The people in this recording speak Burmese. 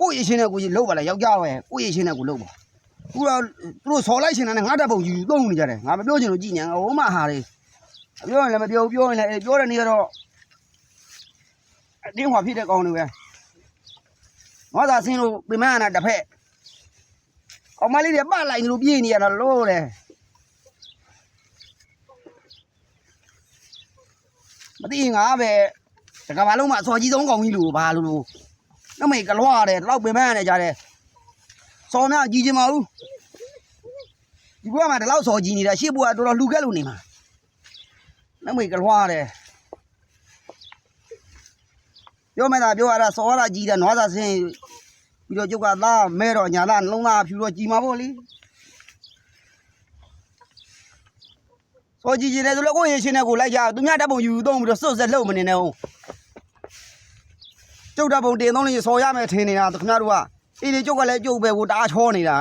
ကိုယ့်ရချင်းနဲ့ကိုကြီးလှုပ်ပါလားယောက်ျားပဲကိုယ့်ရချင်းနဲ့ကိုလှုပ်ပါခုတော့သူတို့ဆော်လိုက်ရှင်နဲ့ငါတပ်ပုံယူယူသုံးနေကြတယ်ငါမပြောချင်လို့ကြည်ညာဟိုမှဟာလေပြောရင်လည်းမပြောဘူးပြောရင်လည်းပြောတဲ့နေရာတော့အတင်းဟွာဖြစ်တဲ့ကောင်းတွေပဲငါသာဆင်းလို့ပြမန်းနာတစ်ဖက်အောင်မလေးတွေပတ်လိုက်နေလို့ပြေးနေရတာလို့တယ်မသိငါပဲတကဘာလုံးမှာအစော်ကြီးဆုံးကောင်းကြီးလို့ဘာလို့လို့ နမေကလွားတယ်တော့ပြမန်းရတယ်ကြားတယ်စော်နာကြီးချင်မဘူးဒီဘွားမှာဒီလောက်စော်ကြီးနေတာရှေ့ဘွားတော်တော်လူခဲ့လို့နေမှာနမေကလွားတယ်ပြောမယ်သာပြောရတာစော်ရတာကြီးတယ်နွားသာဆင်းပြီးတော့ကျုပ်ကသားမဲတော့ညာသားလုံးသားဖြူတော့ကြီးမှာပေါ့လေစော်ကြီးကြီးတယ်ဆိုတော့ကိုယ့်ရင်ရှင်နဲ့ကိုလိုက်ကြသူများတပ်ပုံယူသုံးပြီးတော့စွတ်ဆက်လှုပ်မနေနဲ့ဟုတ် ကျုပ်တပ်ပုံတင်သုံးလို့စော်ရမယ်ထင်နေတာခင်ဗျားတို့ကအေးလေကျုပ်ကလည်းကျုပ်ပဲကိုတအားချောနေတာ